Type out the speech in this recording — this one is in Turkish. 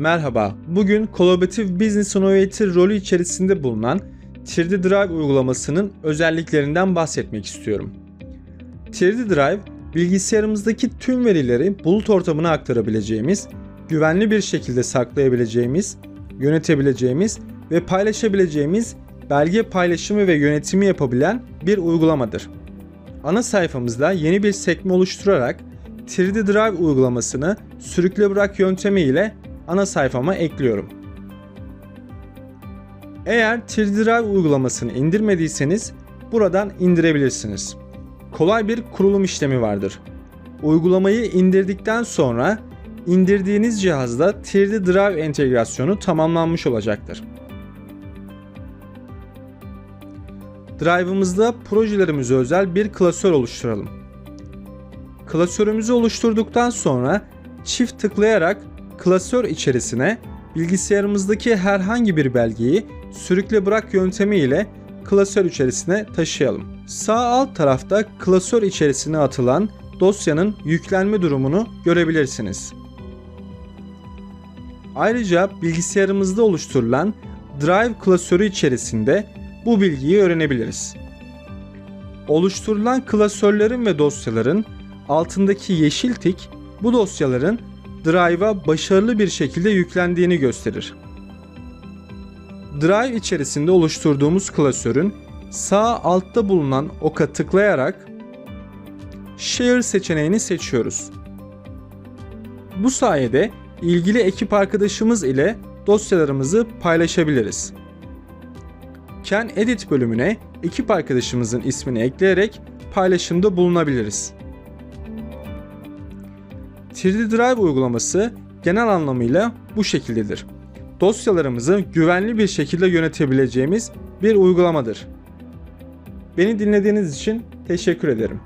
Merhaba, bugün Collaborative Business Innovator rolü içerisinde bulunan 3D Drive uygulamasının özelliklerinden bahsetmek istiyorum. 3D Drive, bilgisayarımızdaki tüm verileri bulut ortamına aktarabileceğimiz, güvenli bir şekilde saklayabileceğimiz, yönetebileceğimiz ve paylaşabileceğimiz belge paylaşımı ve yönetimi yapabilen bir uygulamadır. Ana sayfamızda yeni bir sekme oluşturarak 3D Drive uygulamasını sürükle bırak yöntemi ile ana sayfama ekliyorum. Eğer 3D Drive uygulamasını indirmediyseniz buradan indirebilirsiniz. Kolay bir kurulum işlemi vardır. Uygulamayı indirdikten sonra indirdiğiniz cihazda 3D Drive entegrasyonu tamamlanmış olacaktır. Drive'ımızda projelerimize özel bir klasör oluşturalım. Klasörümüzü oluşturduktan sonra çift tıklayarak klasör içerisine bilgisayarımızdaki herhangi bir belgeyi sürükle bırak yöntemi ile klasör içerisine taşıyalım. Sağ alt tarafta klasör içerisine atılan dosyanın yüklenme durumunu görebilirsiniz. Ayrıca bilgisayarımızda oluşturulan Drive klasörü içerisinde bu bilgiyi öğrenebiliriz. Oluşturulan klasörlerin ve dosyaların altındaki yeşil tik bu dosyaların Drive'a başarılı bir şekilde yüklendiğini gösterir. Drive içerisinde oluşturduğumuz klasörün sağ altta bulunan oka tıklayarak Share seçeneğini seçiyoruz. Bu sayede ilgili ekip arkadaşımız ile dosyalarımızı paylaşabiliriz. Can Edit bölümüne ekip arkadaşımızın ismini ekleyerek paylaşımda bulunabiliriz. 3D Drive uygulaması genel anlamıyla bu şekildedir. Dosyalarımızı güvenli bir şekilde yönetebileceğimiz bir uygulamadır. Beni dinlediğiniz için teşekkür ederim.